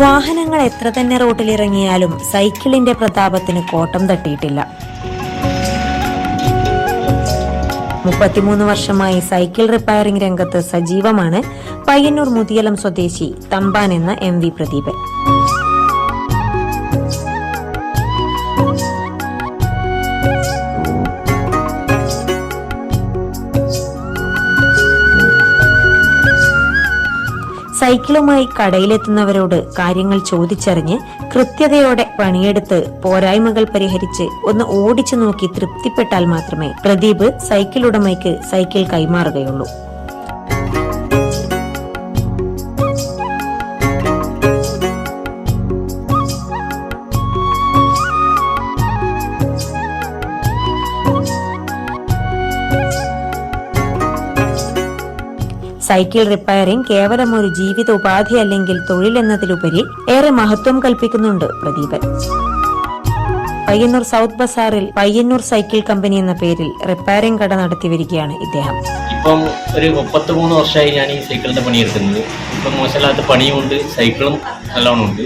വാഹനങ്ങൾ എത്ര തന്നെ റോട്ടിലിറങ്ങിയാലും സൈക്കിളിന്റെ പ്രതാപത്തിന് കോട്ടം തട്ടിയിട്ടില്ല. മുപ്പത്തിമൂന്ന് വർഷമായി സൈക്കിൾ റിപ്പയറിംഗ് രംഗത്ത് സജീവമാണ് പയ്യന്നൂർ മുതിയലം സ്വദേശി തമ്പാൻ എന്ന എം വി പ്രദീപൻ. സൈക്കിളുമായി കടയിലെത്തുന്നവരോട് കാര്യങ്ങൾ ചോദിച്ചറിഞ്ഞ് കൃത്യതയോടെ പണിയെടുത്ത് പോരായ്മകൾ പരിഹരിച്ച് ഒന്ന് ഓടിച്ചു നോക്കി തൃപ്തിപ്പെട്ടാൽ മാത്രമേ പ്രദീപ് സൈക്കിൾ ഉടമയ്ക്ക് സൈക്കിൾ കൈമാറുകയുള്ളൂ സൈക്കിൾ റിപ്പയറിംഗ് കേവലം ഒരു ജീവിത ഉപാധി അല്ലെങ്കിൽ തൊഴിലെന്നതിലുപരി ഏറെ മഹത്വം കൽപ്പിക്കുന്നുണ്ട് പ്രദീപൻ. പയ്യന്നൂർ സൗത്ത് ബസാറിൽ പയ്യന്നൂർ സൈക്കിൾ കമ്പനി എന്ന പേരിൽ റിപ്പയറിംഗ് കട നടത്തി വരികയാണ് ഇദ്ദേഹം. ഇപ്പം ഒരു മുപ്പത്തി മൂന്ന് വർഷമായി ഞാൻ ഈ സൈക്കിളിന്റെ പണിയെടുക്കുന്നത് ഇപ്പം മോശമില്ലാത്ത പണിയുമുണ്ട് സൈക്കിളും നല്ലോണം ഉണ്ട്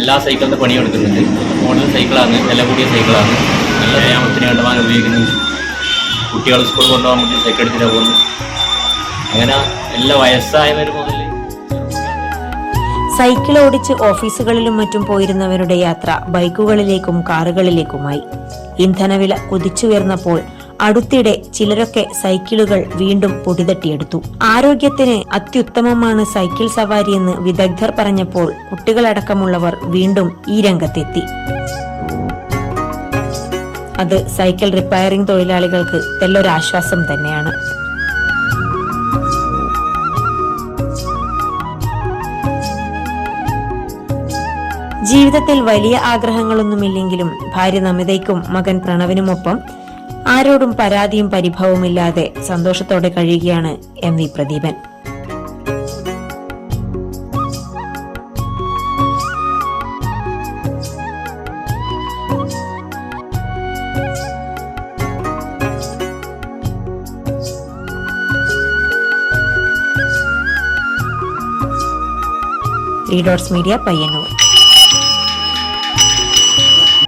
എല്ലാ സൈക്കിളിന്റെ പണിയും എടുക്കുന്നുണ്ട്. മോഡൽ സൈക്കിളാണ് വില കൂടിയ സൈക്കിളാണ്. നല്ല വ്യായാമത്തിന് കണ്ടുപോകാൻ ഉപയോഗിക്കുന്നുണ്ട് കുട്ടികൾ സ്കൂളിൽ കൊണ്ടുപോകാൻ വേണ്ടി സൈക്കിൾ എടുത്തിട്ട് പോകുന്നത്. അങ്ങനെ എല്ലാ വയസ്സായവർ മുതൽ സൈക്കിൾ ഓടിച്ച് ഓഫീസുകളിലും മറ്റും പോയിരുന്നവരുടെ യാത്ര ബൈക്കുകളിലേക്കും കാറുകളിലേക്കുമായി. ഇന്ധനവില കുതിച്ചുയർന്നപ്പോൾ അടുത്തിടെ ചിലരൊക്കെ സൈക്കിളുകൾ വീണ്ടും പൊടിതട്ടിയെടുത്തു. ആരോഗ്യത്തിന് അത്യുത്തമമാണ് സൈക്കിൾ സവാരി എന്ന് വിദഗ്ധർ പറഞ്ഞപ്പോൾ കുട്ടികളടക്കമുള്ളവർ വീണ്ടും ഈ രംഗത്തെത്തി. അത് സൈക്കിൾ റിപ്പയറിംഗ് തൊഴിലാളികൾക്ക് തെല്ലൊരാശ്വാസം തന്നെയാണ്. ജീവിതത്തിൽ വലിയ ആഗ്രഹങ്ങളൊന്നുമില്ലെങ്കിലും ഭാര്യ നമിതയ്ക്കും മകൻ പ്രണവിനുമൊപ്പം ആരോടും പരാതിയും പരിഭവമില്ലാതെ സന്തോഷത്തോടെ കഴിയുകയാണ് M V Pradeepan. Three dots media Payyanur.